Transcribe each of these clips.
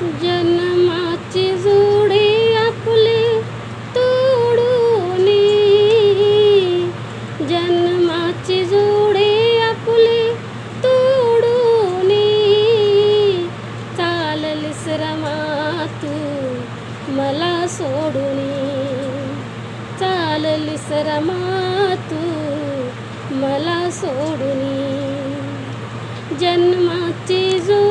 जन्माची जोडी आपली तोडून जन्माची जोडी आपली तोडून चाललीस रमा तू मला सोडून चाललीस रमा तू मला सोडून जन्माची जोडी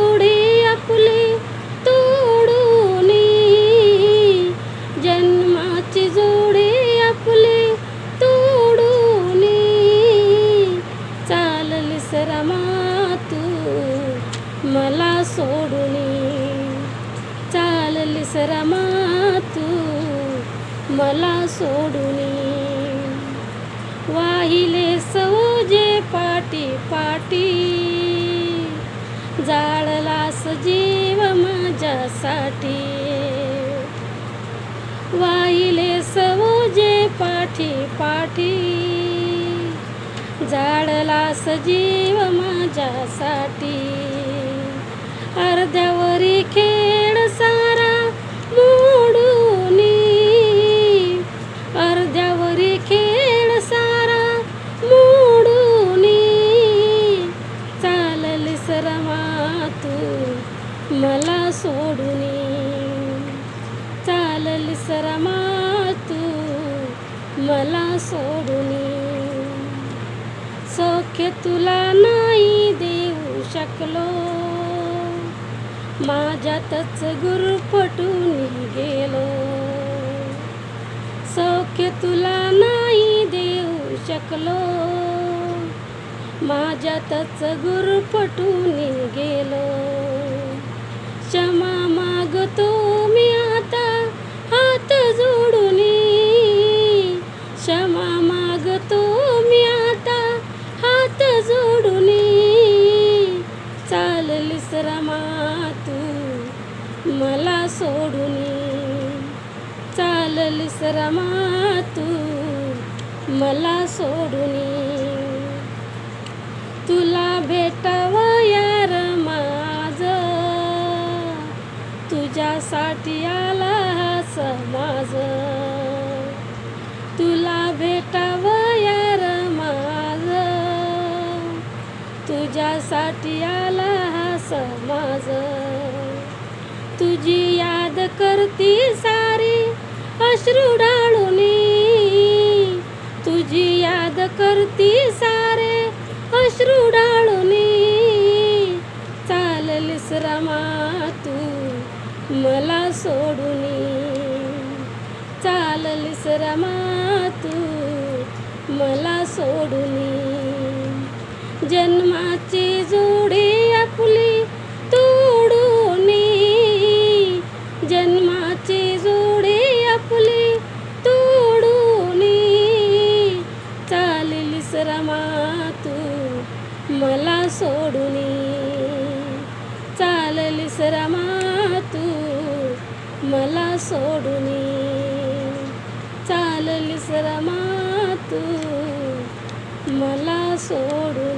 विसरमा तू मला सोडून चाललीस रमा तू मला सोडून वाहिले सौजे पाटी पाटी जाळलास जीव माझ्यासाठी. वाहिले सौजे पाठी पाठी जाळलास जीव माझ्यासाठी. अर्ध्यावरी खेळ सारा मोडून. अर्ध्यावरी खेळ सारा मोडून. चालली सरमा तू मला सोडून. चालली सरमा तू मला सोडून. सौख्य तुला नाही देऊ शकलो. माझ्यातच गुरफटून गेलो. सौख्य तुला नाही देऊ शकलो. माझ्यातच गुरफटून गेलो. चाललीस रमा तू मला सोडून तुला भेटावं यार माझ तुझ्यासाठी आला हा समाज. तुला भेटावं यार माझ तुझ्यासाठी आला हा समाज. तुझी याद कर अश्रू डाळून तुझी याद करती सारे अश्रू डाळून चाललीस रमा तू मला सोडून. चाललीस रमा तू मला सोडून. जन्माची क्षमा तू मला सोडून. चाललीस रमा तू मला सोडून. चाललीस रमा तू मला सोडू